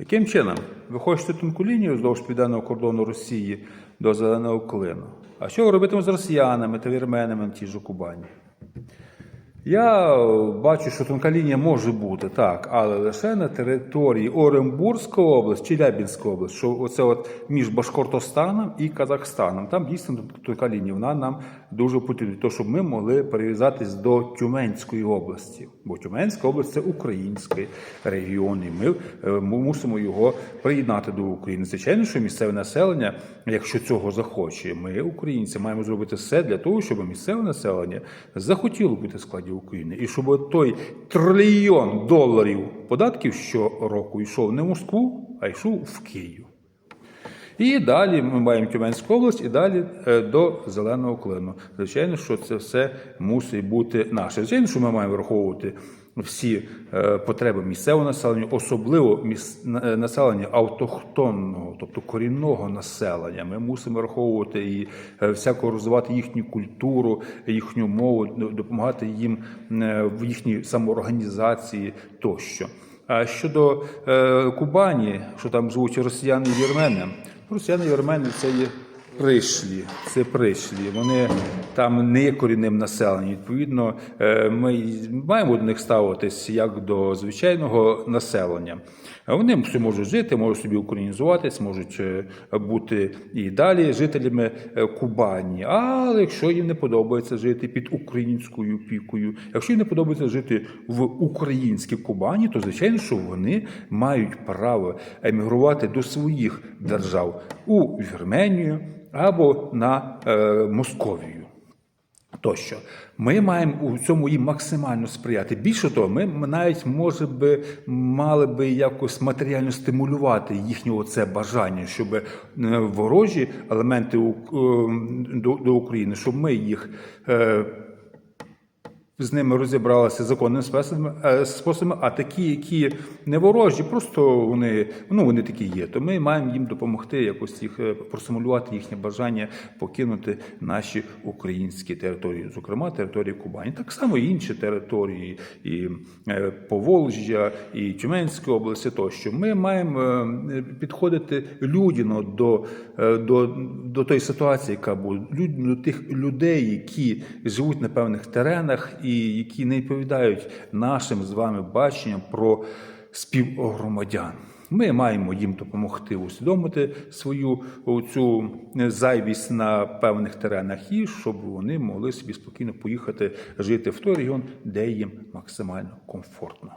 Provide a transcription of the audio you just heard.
Яким чином? Ви хочете тонку лінію вздовж південного кордону Росії до Зеленого клину. А що ви робитиме з росіянами та вірменами на тій же Кубані? Я бачу, що тонка лінія може бути, так, але лише на території Оренбурзької області, Челябінської області, що оце от між Башкортостаном і Казахстаном. Там дійсно тонка лінія, вона нам дуже потрібна, то щоб ми могли перев'язатись до Тюменської області. Бо Тюменська область це український регіон, і ми е, мусимо його приєднати до України. Звичайно, що місцеве населення, якщо цього захоче, ми, українці, маємо зробити все для того, щоб місцеве населення захотіло бути в складі України, і щоб той трильйон доларів податків щороку йшов не в Москву, а йшов в Київ. І далі ми маємо Тюменську область, і далі е, до зеленого клину. Звичайно, що це все мусить бути наше. Звичайно, що ми маємо враховувати всі е, потреби місцевого населення, особливо е, населення автохтонного, тобто корінного населення. Ми мусимо враховувати і е, всяко розвивати їхню культуру, їхню мову, допомагати їм в їхній самоорганізації тощо. А щодо Кубані, що там живуть росіяни і вірмени, росіяни і вірмени це є пришлі, це пришлі. Вони там не є корінним населенням. Відповідно, е, ми маємо до них ставитись як до звичайного населення. Вони все можуть жити, можуть собі українізуватись, можуть е, бути і далі жителями е, Кубані. Але якщо їм не подобається жити під українською пікою, якщо їм не подобається жити в українській Кубані, то звичайно, що вони мають право емігрувати до своїх держав у Вірменію або на е, Московію. Тощо ми маємо у цьому їм максимально сприяти. Більше того, ми навіть може би мали би якось матеріально стимулювати їхнього це бажання, щоб е, ворожі елементи е, до, до України, щоб ми їх. З ними розібралися законними способами, е, способами, а такі, які не ворожі, просто вони, ну, вони такі є. То ми маємо їм допомогти якось їх е, просимулювати їхнє бажання покинути наші українські території, зокрема території Кубані. Так само і інші території, і е, Поволжя, і Тюменської області тощо. Ми маємо підходити людяно до, до, до тої ситуації, яка буде, людяно до тих людей, які живуть на певних теренах і які не відповідають нашим з вами баченням про співгромадян. Ми маємо їм допомогти усвідомити свою цю зайвість на певних теренах і щоб вони могли собі спокійно поїхати жити в той регіон, де їм максимально комфортно.